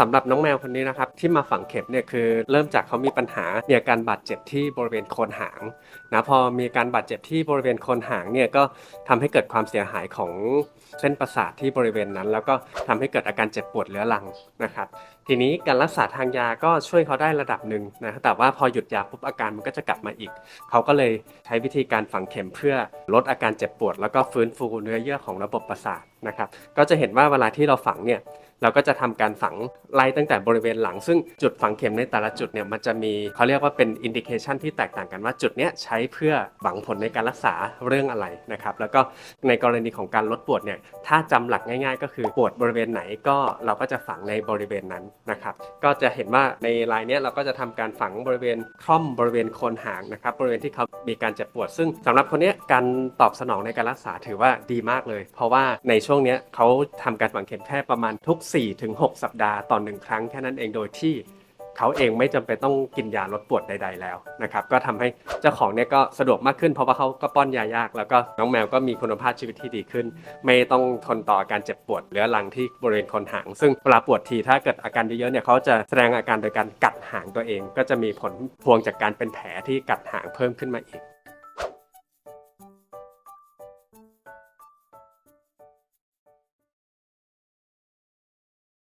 สำหรับน้องแมวคนนี้นะครับที่มาฝังเข็มเนี่ยคือเริ่มจากเขามีปัญหามีอาการบาดเจ็บที่บริเวณโคนหางนะพอมีการบาดเจ็บที่บริเวณโคนหางเนี่ยก็ทำให้เกิดความเสียหายของเส้นประสาทที่บริเวณนั้น แล้วก็ทำให้เกิดอาการเจ็บปวดเรื้อรังนะครับทีนี้การรักษาทางยาก็ช่วยเขาได้ระดับหนึ่งนะแต่ว่าพอหยุดยาปุ๊บอาการมันก็จะกลับมาอีก เขาก็เลยใช้วิธีการฝังเข็มเพื่อลดอาการเจ็บปวด แล้วก็ฟื้นฟูเนื้อเยื่อของระบบประสาทนะครับก็จะเห็นว่าเวลาที่เราฝังเนี่ย เราก็จะทำการฝังไล่ตั้งแต่บริเวณหลัง ซึ่งจุดฝังเข็มในแต่ละจุดเนี่ยมันจะมีเขาเรียกว่าเป็นอินดิเคชันที่แตกต่างกันว่าจุดเนี้ยใช้เพื่อหวังผลในการรักษาเรื่องอะไรนะครับแล้วก็ในกรณีของการลดปวดเนี่ยถ้าจำหลักง่าย ๆ ก็คือปวดบริเวณไหนก็เราก็จะฝังในบริเวณนั้นนะครับก็จะเห็นว่าในลายเนี้ยเราก็จะทำการฝังบริเวณคร่อมบริเวณโคนหางนะครับบริเวณที่เขามีการเจ็บปวด ซึ่งสำหรับคนเนี้ยการตอบสนองในการรักษาถือว่าดีมากเลย เพราะว่าในช่วงเนี้ยเขาทำการฝังเข็มแค่ประมาณทุก4-6 สัปดาห์ต่อหนึ่งครั้งแค่นั้นเองโดยที่เขาเองไม่จำเป็นต้องกินยาลดปวดใด ๆ แล้วนะครับก็ทำให้เจ้าของเนี่ยก็สะดวกมากขึ้นเพราะว่าเขาก็ป้อนยายาก แล้วก็น้องแมวก็มีคุณภาพชีวิตที่ดีขึ้น ไม่ต้องทนต่ออาการเจ็บปวดเรื้อรังที่บริเวณคนหาง ซึ่งเวลาปวดทีถ้าเกิดอาการเยอะๆเนี่ยเขาจะแสดงอาการโดยการกัดหางตัวเอง ก็จะมีผลพวงจากการเป็นแผลที่กัดหางเพิ่มขึ้นมาอีก